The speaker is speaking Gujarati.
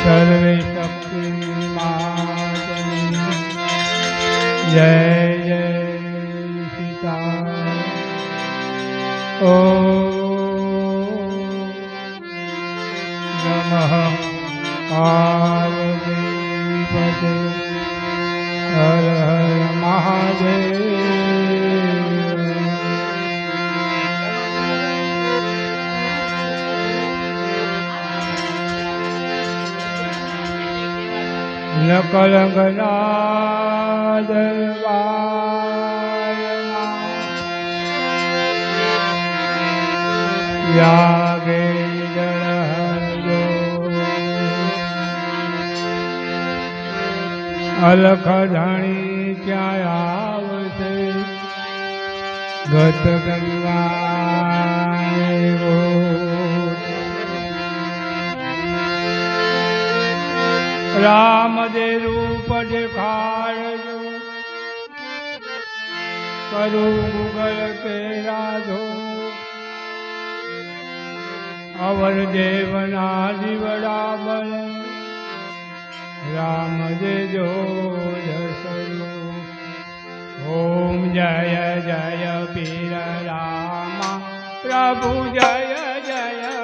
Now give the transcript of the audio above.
સર્વે શક્તિ જય જય સીતા ઓ નમઃ પાર્વતી હર હર મહાદેવ નકલંગના યાગે જળહરજો અલખ ધણી ક્યાં આવશે ગત ગંગા રામ દે રૂપ દેખાડજો કરું મુગલ કે રાધો અવર દેવના દીવડા બળ રામ દેજો જસલો ઓમ જય જય પીર રામ. પ્રભુ જય જય